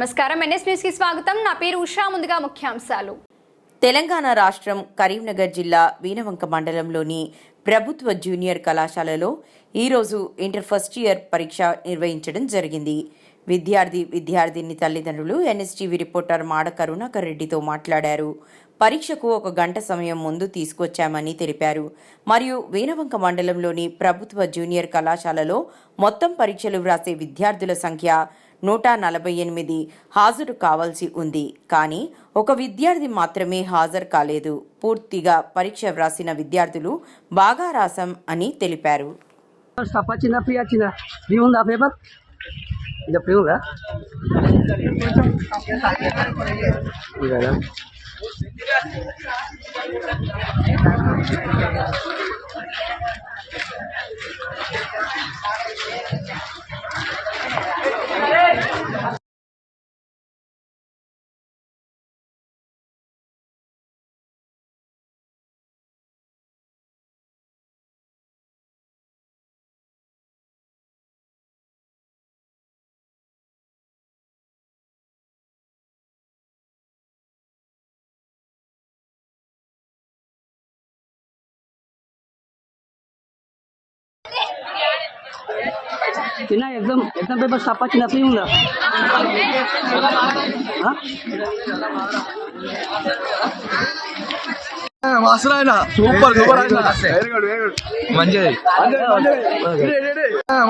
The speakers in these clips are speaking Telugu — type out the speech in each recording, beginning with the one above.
నమస్కారం. ఎన్ఎస్ న్యూస్కి స్వాగతం. నా పేరు ఉషా. ముందుగా ముఖ్యాంశాలు. తెలంగాణ రాష్ట్రం కరీంనగర్ జిల్లా వీనవంక మండలంలోని ప్రభుత్వ జూనియర్ కళాశాలలో ఈరోజు ఇంటర్ ఫస్ట్ ఇయర్ పరీక్ష నిర్వహించడం జరిగింది. విద్యార్థి విద్యార్థిని తల్లిదండ్రులు ఎన్ఎస్టీవీ రిపోర్టర్ మాడ కరుణాకర్ రెడ్డితో మాట్లాడారు. పరీక్షకు ఒక గంట సమయం ముందు తీసుకొచ్చామని తెలిపారు. మరియు వీనవంక మండలంలోని ప్రభుత్వ జూనియర్ కళాశాలలో మొత్తం పరీక్షలు వ్రాసే విద్యార్థుల సంఖ్య నూట నలభై ఎనిమిది హాజరు కావాల్సి ఉంది. కానీ ఒక విద్యార్థి మాత్రమే హాజరు కాలేదు. పూర్తిగా పరీక్ష వ్రాసిన విద్యార్థులు బాగా రాసం అని తెలిపారు. పేపర్? చిన్న ఎగ్జామ్ ఎగ్జామ్ పేపర్ స్టఫ్ వచ్చిందా? ఫ్రీ ఉందా? ఆయన సూపర్ సూపర్ మంచిది.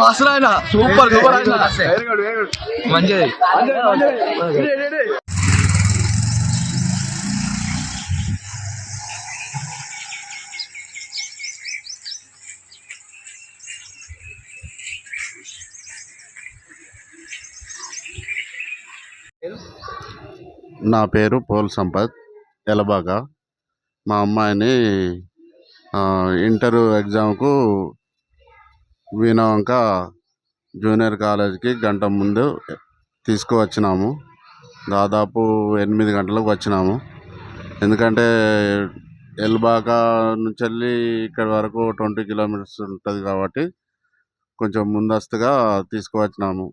మాస్టర్ ఆయన సూపర్ సూపర్ మంచిది. నా పేరు పోల్ సంపత్ ఎలబాక మా అమ్మాయిని ఇంటర్ ఎగ్జామ్కు వీణవంక జూనియర్ కాలేజ్కి గంట ముందు తీసుకువచ్చినాము. దాదాపు ఎనిమిది గంటలకు వచ్చినాము. ఎందుకంటే ఎల్బాక నుంచి వెళ్ళి ఇక్కడి వరకు ట్వంటీ కిలోమీటర్స్ ఉంటుంది కాబట్టి కొంచెం ముందస్తుగా తీసుకువచ్చినాము.